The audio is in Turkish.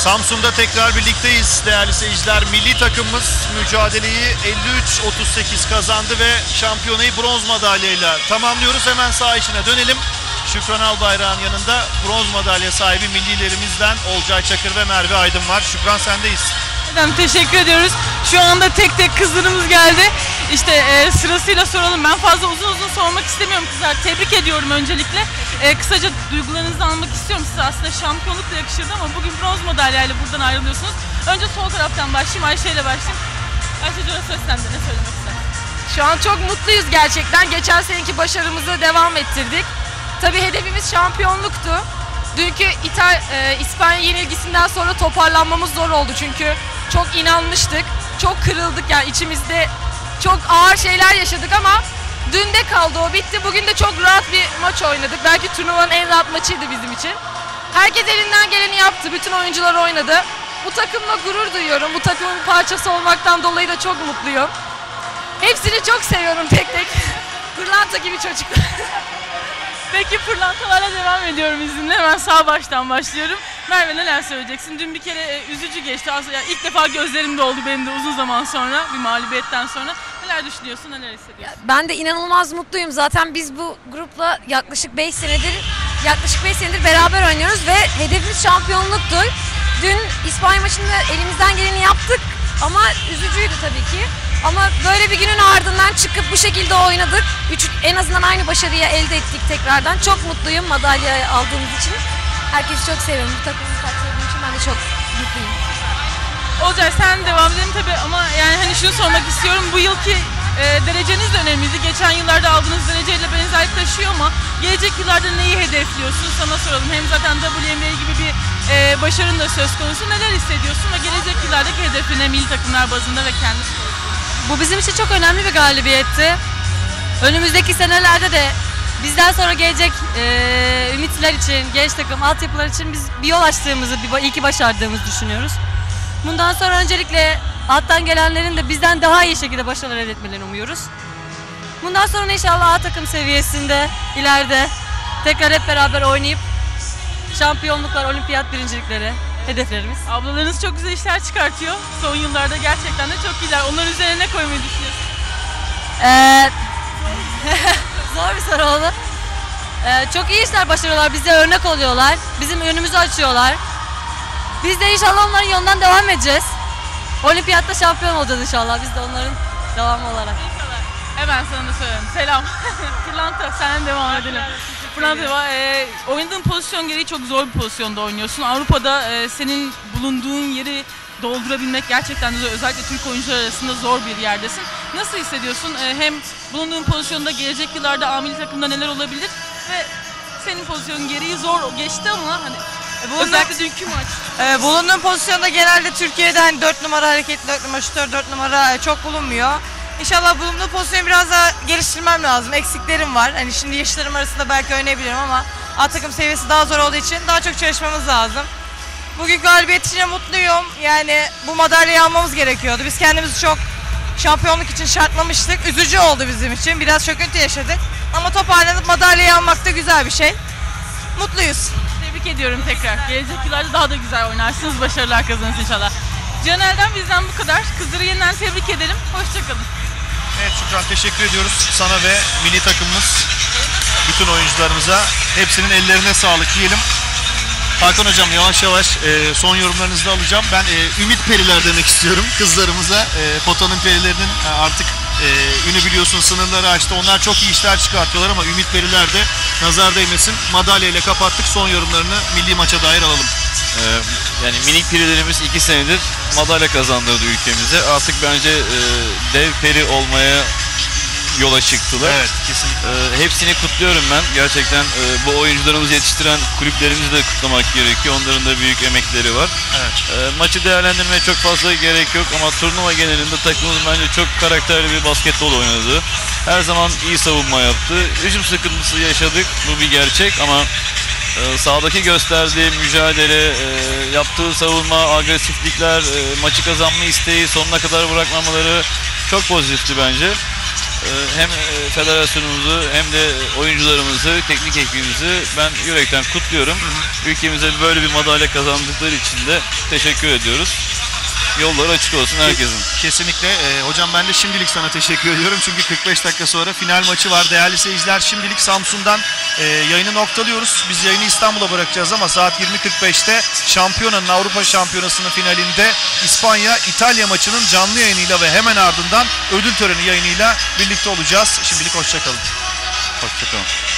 Samsun'da tekrar birlikteyiz değerli seyirciler. Milli takımımız mücadeleyi 53-38 kazandı ve şampiyonayı bronz madalyayla tamamlıyoruz. Hemen saha içine dönelim. Şükran Albayrak'ın yanında bronz madalya sahibi millilerimizden Olcay Çakır ve Merve Aydın var. Şükran sendeyiz. Efendim teşekkür ediyoruz. Şu anda tek tek kızlarımız geldi. İşte e, sırasıyla soralım. Ben fazla uzun uzun sormak istemiyorum kızlar. Tebrik ediyorum öncelikle. E, kısaca duygularınızı almak istiyorum. Size aslında şampiyonluk da yakışırdı ama bugün bronz madalyayla buradan ayrılıyorsunuz. Önce sol taraftan başlayayım. Ayşe ile başlayayım. Ayşe Cora söz sende. Ne söylemek istersin? Şu an çok mutluyuz gerçekten. Geçen seneki başarımızı devam ettirdik. Tabii hedefimiz şampiyonluktu. Dünkü İtal e, İspanya yenilgisinden sonra toparlanmamız zor oldu çünkü çok inanmıştık. Çok kırıldık yani içimizde çok ağır şeyler yaşadık ama dün de kaldı o bitti. Bugün de çok rahat bir maç oynadık. Belki turnuvanın en rahat maçıydı bizim için. Herkes elinden geleni yaptı. Bütün oyuncular oynadı. Bu takımla gurur duyuyorum. Bu takımın parçası olmaktan dolayı da çok mutluyum. Hepsini çok seviyorum tek tek. Pırlanta gibi çocuklar. Peki pırlantalarla devam ediyorum izinle. Hemen sağ baştan başlıyorum. Merve neler söyleyeceksin? Dün bir kere e, üzücü geçti. Aslında yani ilk defa gözlerimde oldu benim de uzun zaman sonra. Bir mağlubiyetten sonra. Neler düşünüyorsun? Neler hissediyorsun? Ben de inanılmaz mutluyum. Zaten biz bu grupla yaklaşık 5 senedir yaklaşık 5 senedir beraber oynuyoruz ve hedefimiz şampiyonluktu. Dün İspanya maçında elimizden geleni yaptık ama üzücüydü tabii ki. Ama böyle bir günün ardından çıkıp bu şekilde oynadık. Üç, en azından aynı başarıyı elde ettik tekrardan. Çok mutluyum madalya aldığımız için. Herkesi çok seviyorum. Bu takımın parçası için ben de çok mutluyum. Olcay sen devam edelim tabii ama yani hani şunu sormak istiyorum. Bu yılki e, dereceniz de önemliydi. Geçen yıllarda aldığınız dereceyle benzerlik taşıyor ama gelecek yıllarda neyi hedefliyorsun? Sana soralım. Hem zaten WNBA gibi bir e, başarın da söz konusu. Neler hissediyorsun ve gelecek yıllardaki hedefine milli takımlar bazında ve kendi? Bu bizim için çok önemli bir galibiyetti. Önümüzdeki senelerde de bizden sonra gelecek eee ümitler için, genç takım, altyapılar için biz bir yol açtığımızı, bir, iyi ki başardığımızı düşünüyoruz. Bundan sonra öncelikle alttan gelenlerin de bizden daha iyi şekilde başarılar elde etmelerini umuyoruz. Bundan sonra inşallah A takım seviyesinde ileride tekrar hep beraber oynayıp şampiyonluklar, olimpiyat birincilikleri hedeflerimiz. Ablalarınız çok güzel işler çıkartıyor. Son yıllarda gerçekten de çok iyiler. Onların üzerine ne koymayı düşünüyorsun? Ee, zor bir soru oldu. Ee, çok iyi işler başarıyorlar. Bize örnek oluyorlar. Bizim önümüzü açıyorlar. Biz de inşallah onların yolundan devam edeceğiz. Olimpiyatta şampiyon olacağız inşallah. Biz de onların devamı olarak. İnşallah. Hemen sana da söyleyeyim. Selam. Pırlanta sen devam edelim. Pırlanta e, oynadığın pozisyon gereği çok zor bir pozisyonda oynuyorsun. Avrupa'da e, senin bulunduğun yeri doldurabilmek gerçekten de zor. Özellikle Türk oyuncular arasında zor bir yerdesin. Nasıl hissediyorsun? E, hem bulunduğun pozisyonda gelecek yıllarda amili takımda neler olabilir ve senin pozisyonun gereği zor geçti ama hani özellikle dünkü maç. Ee, bulunduğum pozisyonda genelde Türkiye'de hani 4 numara hareketli 4 numara şutör 4 numara e, çok bulunmuyor. İnşallah bulunduğum pozisyonu biraz daha geliştirmem lazım. Eksiklerim var. Hani şimdi yaşlarım arasında belki oynayabilirim ama A takım seviyesi daha zor olduğu için daha çok çalışmamız lazım. Bugün galibiyet için mutluyum. Yani bu madalyayı almamız gerekiyordu. Biz kendimizi çok şampiyonluk için şartlamıştık. Üzücü oldu bizim için. Biraz çöküntü yaşadık. Ama toparlanıp madalyayı almak da güzel bir şey. Mutluyuz. Tebrik ediyorum tekrar. Gelecek yıllarda daha da güzel oynarsınız. Başarılar kazanırsınız inşallah. Caner'den bizden bu kadar. Kızları yeniden tebrik edelim. Hoşçakalın. Evet Şükran teşekkür ediyoruz sana ve milli takımımız bütün oyuncularımıza hepsinin ellerine sağlık diyelim. Hakan hocam yavaş yavaş e, son yorumlarınızı da alacağım. Ben e, Ümit Periler demek istiyorum kızlarımıza. E, Potanın Perilerinin e, artık e, ünü biliyorsun sınırları açtı. Onlar çok iyi işler çıkartıyorlar ama Ümit Periler de nazar değmesin. Madalya ile kapattık. Son yorumlarını milli maça dair alalım. Ee, yani minik perilerimiz iki senedir madalya kazandırdı ülkemize. Artık bence e, dev peri olmaya yola çıktılar. Evet kesinlikle. Ee, hepsini kutluyorum ben. Gerçekten e, bu oyuncularımızı yetiştiren kulüplerimizi de kutlamak gerekiyor. Onların da büyük emekleri var. Evet. Ee, maçı değerlendirmeye çok fazla gerek yok ama turnuva genelinde takımımız bence çok karakterli bir basketbol oynadı. Her zaman iyi savunma yaptı. Hücum sıkıntısı yaşadık. Bu bir gerçek ama e, sahadaki gösterdiği mücadele, e, yaptığı savunma, agresiflikler, e, maçı kazanma isteği, sonuna kadar bırakmamaları çok pozitifti bence. E, hem e, federasyonumuzu hem de oyuncularımızı, teknik ekibimizi ben yürekten kutluyorum. Ülkemize böyle bir madalya kazandıkları için de teşekkür ediyoruz. Yolları açık olsun herkesin. Kesinlikle. Ee, hocam ben de şimdilik sana teşekkür ediyorum. Çünkü 45 dakika sonra final maçı var. Değerli seyirciler şimdilik Samsun'dan e, yayını noktalıyoruz. Biz yayını İstanbul'a bırakacağız ama saat 20.45'te şampiyonanın Avrupa Şampiyonası'nın finalinde İspanya İtalya maçının canlı yayınıyla ve hemen ardından ödül töreni yayınıyla birlikte olacağız. Şimdilik hoşçakalın. Hoşçakalın.